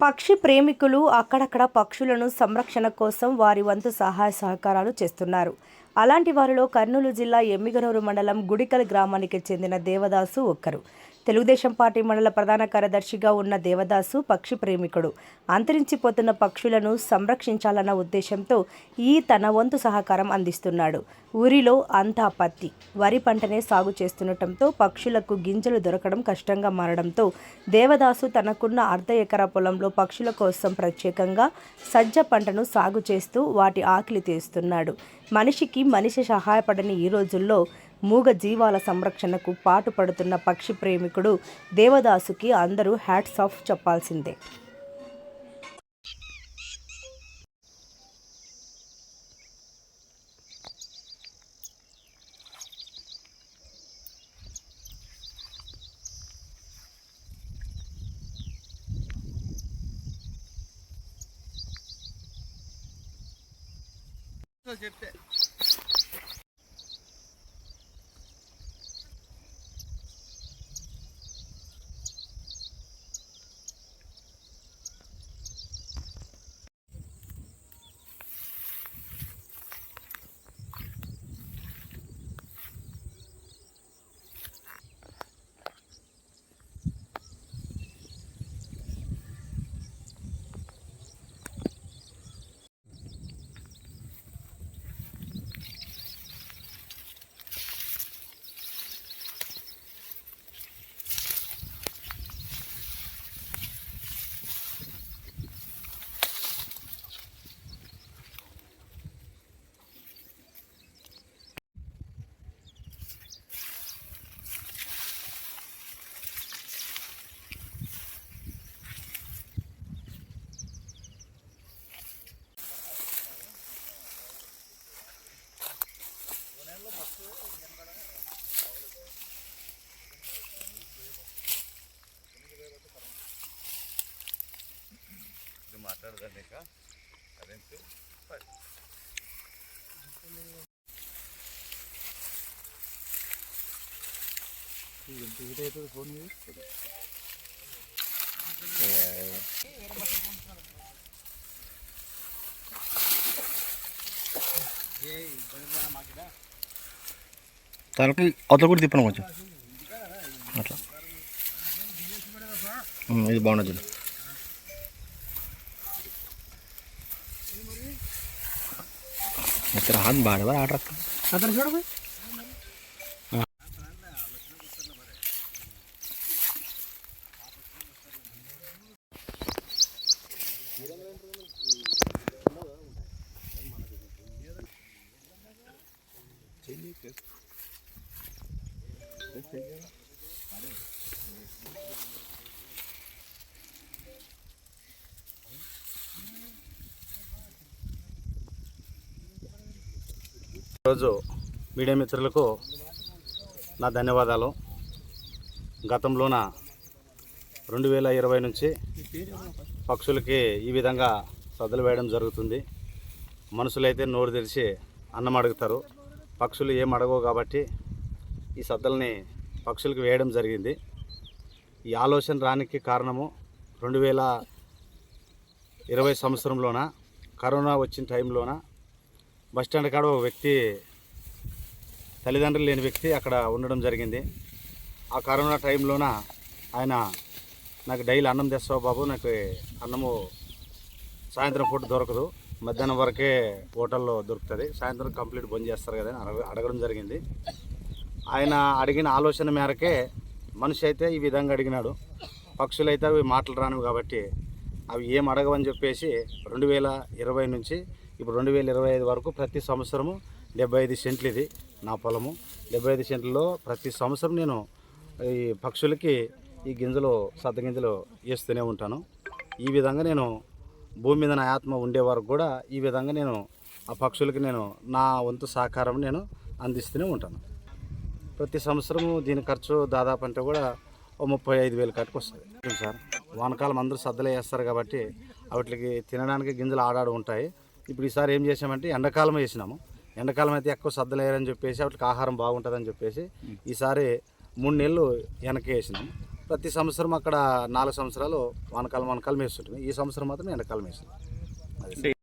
పక్షి ప్రేమికులు అక్కడక్కడ పక్షులను సంరక్షణ కోసం వారి వంతు సహాయ సహకారాలు చేస్తున్నారు. అలాంటి వారిలో కర్నూలు జిల్లా ఎమ్మిగనూరు మండలం గుడికల్ గ్రామానికి చెందిన దేవదాసు ఒక్కరు. తెలుగుదేశం పార్టీ మండల ప్రధాన కార్యదర్శిగా ఉన్న దేవదాసు పక్షి ప్రేమికుడు. అంతరించిపోతున్న పక్షులను సంరక్షించాలన్న ఉద్దేశంతో ఈ తన వంతు సహకారం అందిస్తున్నాడు. ఊరిలో అంతా పత్తి వరి పంటనే సాగు చేస్తుండటంతో పక్షులకు గింజలు దొరకడం కష్టంగా మారడంతో దేవదాసు తనకున్న అర్ధ ఎకరా పొలంలో పక్షుల కోసం ప్రత్యేకంగా సజ్జ పంటను సాగు చేస్తూ వాటి ఆకలి తీస్తున్నాడు. మనిషికి మనిషి సహాయపడని ఈ రోజుల్లో మూగ జీవాల సంరక్షణకు పాటుపడుతున్న పక్షి ప్రేమికుడు దేవదాసుకి అందరూ హ్యాట్స్ ఆఫ్ చెప్పాల్సిందే. చెప్తే ఇది మాట్లాడదండి ఇక కరెంట్ తనకి అవతల కూడా తిప్పను కొంచెం. అట్లా. ఇది బాగున్నది नहीं तेरा हाथ बार बार आड़ रखा अगर छोड़ भाई Thank. ఈరోజు మీడియా మిత్రులకు నా ధన్యవాదాలు. గతంలోన రెండు వేల ఇరవై నుంచి పక్షులకి ఈ విధంగా సద్దలు వేయడం జరుగుతుంది. మనుషులైతే నోరు తెరిచి అన్నం అడుగుతారు. పక్షులు ఏం అడగవు కాబట్టి ఈ సద్దల్ని పక్షులకు వేయడం జరిగింది. ఈ ఆలోచన రానికి కారణము రెండు వేల ఇరవై సంవత్సరంలోన కరోనా వచ్చిన టైంలోన బస్ స్టాండ్ కాడ ఒక వ్యక్తి తల్లిదండ్రులు లేని వ్యక్తి అక్కడ ఉండడం జరిగింది. ఆ కరోనా టైంలోన ఆయన నాకు డైలీ అన్నం తెస్తావు బాబు నాకు అన్నము సాయంత్రం పూట దొరకదు. మధ్యాహ్నం వరకే హోటల్లో దొరుకుతుంది. సాయంత్రం కంప్లీట్ బంద్ చేస్తారు కదా అని అడగ అడగడం జరిగింది. ఆయన అడిగిన ఆలోచన మేరకే మనిషి అయితే ఈ విధంగా అడిగినాడు. పక్షులు అయితే అవి మాటలు రానివి కాబట్టి అవి ఏం అడగవని చెప్పేసి రెండు వేల ఇరవై నుంచి ఇప్పుడు రెండు వేల ఇరవై ఐదు వరకు ప్రతి సంవత్సరము డెబ్బై ఐదు సెంట్లు ఇది నా పొలము. డెబ్బై ఐదు సెంట్లలో ప్రతి సంవత్సరం నేను ఈ పక్షులకి ఈ గింజలు సద్ద గింజలు వేస్తూనే ఉంటాను. ఈ విధంగా నేను భూమి మీద నా ఆత్మ ఉండే వరకు కూడా ఈ విధంగా నేను ఆ పక్షులకి నేను నా వంతు సహకారం నేను అందిస్తూనే ఉంటాను. ప్రతి సంవత్సరము దీని ఖర్చు దాదాపు అంటే కూడా ఓ ముప్పై ఐదు వేలు కట్టుకు వస్తుంది సార్? వానకాలం అందరూ సద్దలే వేస్తారు కాబట్టి వాటికి తినడానికి గింజలు ఆడాడు ఉంటాయి. ఇప్పుడు ఈసారి ఏం చేసామంటే ఎండాకాలం వేసినాము. ఎండాకాలం అయితే ఎక్కువ సద్దలేరని చెప్పేసి వాటికి ఆహారం బాగుంటుందని చెప్పేసి ఈసారి మూడు నెలలు వెనక్కి వేసినాము ప్రతి సంవత్సరం అక్కడ నాలుగు సంవత్సరాలు వానకాలం వానకాలం వేస్తుంటుంది. ఈ సంవత్సరం మాత్రం ఎండాకాలం వేస్తుంది.